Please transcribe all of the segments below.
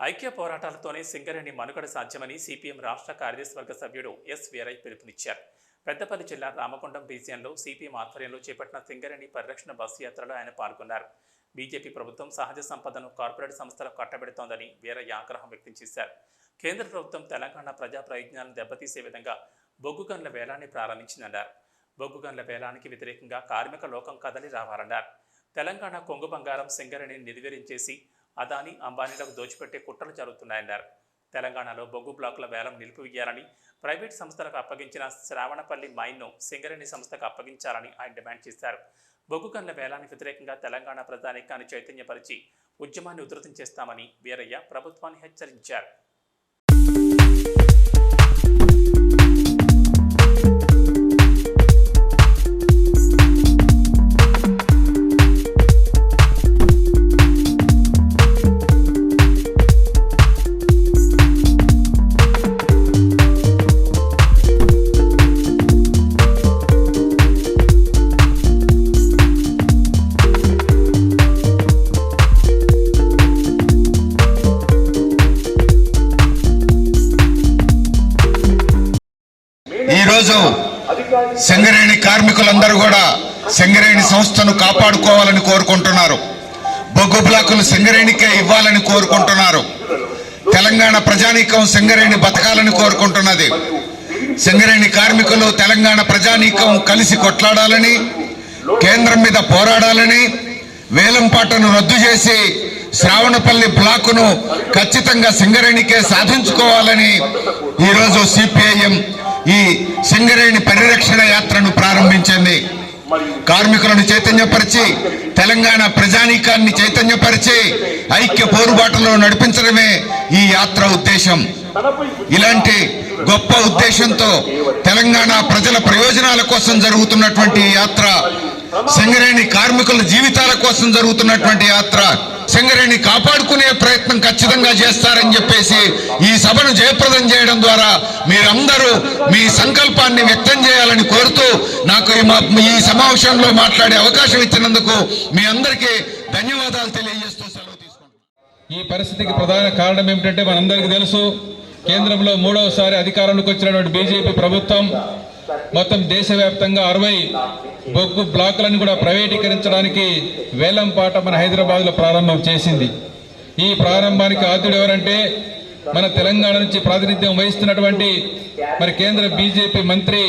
ఐక్య పోరాటాలతోనే సింగరేణి మనుగడ సాధ్యమని సిపిఎం రాష్ట్ర కార్యదర్శివర్గ సభ్యుడు ఎస్ వీరయ్య పిలుపునిచ్చారు. పెద్దపల్లి జిల్లా రామకొండం రీజియన్లో సిపిఎం ఆధ్వర్యంలో చేపట్టిన సింగరేణి పరిరక్షణ బస్సు యాత్రలో ఆయన పాల్గొన్నారు. బీజేపీ ప్రభుత్వం సహజ సంపదను కార్పొరేట్ సంస్థలకు కట్టబెడుతోందని వీరయ్య ఆగ్రహం వ్యక్తం చేశారు. కేంద్ర ప్రభుత్వం తెలంగాణ ప్రజా ప్రయోజనాలను దెబ్బతీసే విధంగా బొగ్గు గన్ల వేలాన్ని ప్రారంభించిందన్నారు. బొగ్గు గన్ల వేలానికి వ్యతిరేకంగా కార్మిక లోకం కదలి రావాలన్నారు. తెలంగాణ కొంగు బంగారం సింగరేణిని నిర్వీర్యం అదాని అంబానీలకు దోచిపెట్టే కుట్రలు జరుగుతున్నాయన్నారు. తెలంగాణలో బొగ్గు బ్లాకుల వేలం నిలిపివేయాలని ప్రైవేట్ సంస్థలకు అప్పగించిన శ్రావణపల్లి మైన్ను సింగరేణి సంస్థకు అప్పగించాలని ఆయన డిమాండ్ చేశారు. బొగ్గు గన్ల వేలానికి వ్యతిరేకంగా తెలంగాణ ప్రధానికాన్ని చైతన్యపరిచి ఉద్యమాన్ని ఉధృతం చేస్తామని వీరయ్య ప్రభుత్వాన్ని హెచ్చరించారు. ఈరోజు సింగరేణి కార్మికులందరూ కూడా సింగరేణి సంస్థను కాపాడుకోవాలని కోరుకుంటున్నారు. బొగ్గు బ్లాకులు సింగరేణికే ఇవ్వాలని కోరుకుంటున్నారు. తెలంగాణ ప్రజానీకం సింగరేణి బతకాలని కోరుకుంటున్నది. సింగరేణి కార్మికులు తెలంగాణ ప్రజానీకం కలిసి కొట్లాడాలని కేంద్రం మీద పోరాడాలని వేలంపాటను రద్దు చేసి శ్రావణపల్లి బ్లాకును ఖచ్చితంగా సింగరేణికే సాధించుకోవాలని ఈరోజు సిపిఐఎం ఈ సింగరేణి పరిరక్షణ యాత్రను ప్రారంభించింది. కార్మికులను చైతన్యపరిచి తెలంగాణ ప్రజానీకాన్ని చైతన్యపరిచి ఐక్య పోరుబాటులో నడిపించడమే ఈ యాత్ర ఉద్దేశం. ఇలాంటి గొప్ప ఉద్దేశంతో తెలంగాణ ప్రజల ప్రయోజనాల కోసం జరుగుతున్నటువంటి యాత్ర సింగరేణి కార్మికుల జీవితాల కోసం జరుగుతున్నటువంటి యాత్ర సింగరేణి కాపాడుకునే ప్రయత్నం ఖచ్చితంగా చేస్తారని చెప్పేసి ఈ సభను జయప్రదం చేయడం ద్వారా మీరందరూ మీ సంకల్పాన్ని వ్యక్తం చేయాలని కోరుతూ నాకు ఈ ఈ సమావేశంలో మాట్లాడే అవకాశం ఇచ్చినందుకు మీ అందరికీ ధన్యవాదాలు తెలియజేస్తూ సెలవు తీసుకుంటున్నాను. ఈ పరిస్థితికి ప్రధాన కారణం ఏమిటంటే మనందరికీ తెలుసు కేంద్రంలో మూడవసారి అధికారంలోకి వచ్చినటువంటి బీజేపీ ప్రభుత్వం మొత్తం దేశవ్యాప్తంగా అరవై బొగ్గు బ్లాకులను కూడా ప్రైవేటీకరించడానికి వేలంపాట మన హైదరాబాద్లో ప్రారంభం చేసింది. ఈ ప్రారంభానికి ఆతుడు ఎవరంటే మన తెలంగాణ నుంచి ప్రాతినిధ్యం వహిస్తున్నటువంటి మరి కేంద్ర బీజేపీ మంత్రి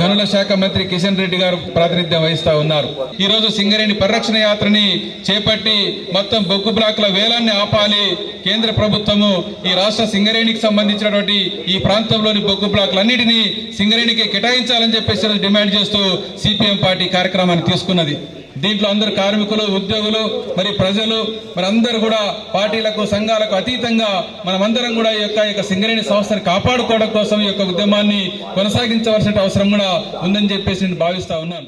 గనుల శాఖ మంత్రి కిషన్ రెడ్డి గారు ప్రాతినిధ్యం వహిస్తా ఉన్నారు. ఈరోజు సింగరేణి పరిరక్షణ యాత్రని చేపట్టి మొత్తం బొగ్గు బ్లాకుల వేలాన్ని ఆపాలి కేంద్ర ప్రభుత్వము ఈ రాష్ట్ర సింగరేణికి సంబంధించినటువంటి ఈ ప్రాంతంలోని బొగ్గు బ్లాకులన్నిటినీ సింగరేణికి కేటాయించాలని చెప్పేసి డిమాండ్ చేస్తూ సిపిఎం పార్టీ కార్యక్రమాన్ని తీసుకున్నది. దీంట్లో అందరు కార్మికులు ఉద్యోగులు మరి ప్రజలు మరి అందరూ కూడా పార్టీలకు సంఘాలకు అతీతంగా మనమందరం కూడా ఈ యొక్క ఈ యొక్క సింగరేణి సంస్థను కాపాడుకోవడం కోసం ఈ యొక్క ఉద్యమాన్ని కొనసాగించవలసిన అవసరం కూడా ఉందని చెప్పేసి నేను భావిస్తా ఉన్నాను.